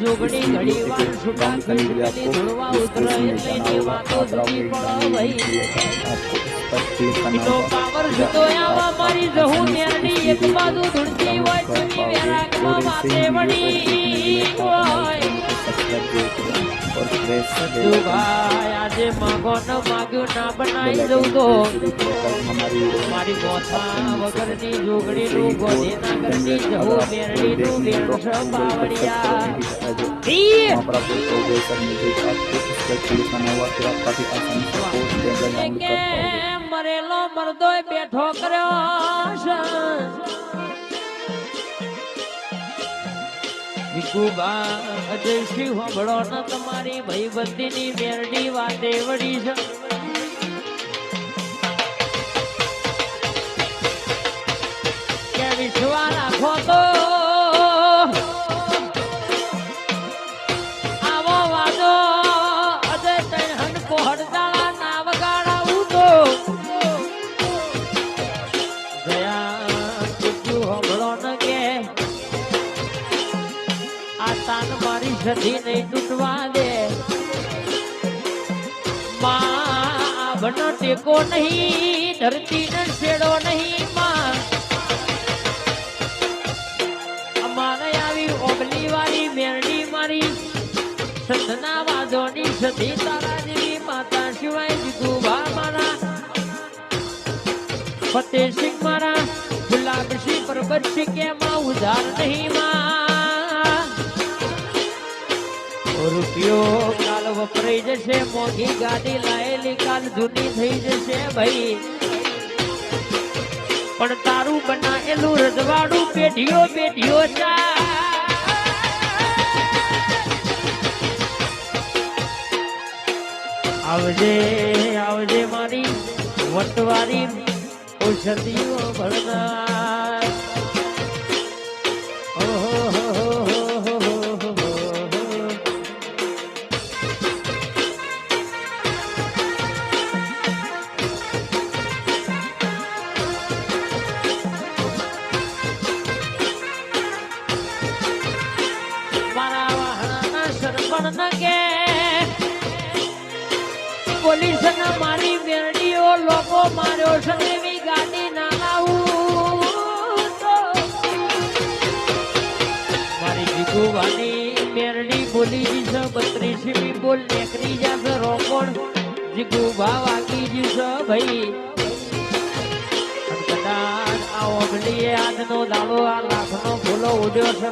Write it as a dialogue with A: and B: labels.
A: જોગણી ઘડી વાર છૂટા કરી ધૂળવા ઉતરે એટલે વાતો જુદી પડે ભાઈ ઈનો પાવર જતો આવા મારી જહું મેરડી એક બાજુ ધૂળતી હોય ચુની વેરાગમાં વાતે વળી હોય આજે માગો ન માગ્યું ના બનાવી દઉં તો મારી ગોથા વગરની જોગણીનું ગોધીનગરની જહું મેરડીનું વેણસ બાવળિયા ઈ! કે મરેલો મરદોય બેઠો કર્યો ભીખુબા અજયશ્રી હોબળો ન તમારી ભાઈબંધીની મેરડી વાતે વળી છે. વિશ્વા રાખો તો? તાન મારી સધી નહીં તૂટવા દે. માં ટેકો નહીં ધરતી ને છેડો નહીં માં. અમારે માતા સિવાય જીગુભા મારા. ફતેહસિંહ મારા, ગુલાબસિંહ કે માં ઉધાર નહીં માં. રૂપિયો કાલ વપરાઈ જશે, મોંઘી ગાડી લાયેલી કાલ જૂની થઈ જશે ભાઈ. પણ તારું બનાયેલું રજવાડું પેઢીઓ પેઢીઓ આવજે આવજે મારી વટવારી ઔષધિઓ ભરનાર. લોકો માર્યો ગાડી ના લાવું. મારી જીગુવાની મેરડી બોલી જી છે બત્રીસમી બોલ, નેકરી જશે રોકોણ જીગુ ભાવ આગી ભાઈ. કદાચ આ ઓગલીએ આજનો દાડો, આ લાખનો ફૂલો ઉડ્યો છે.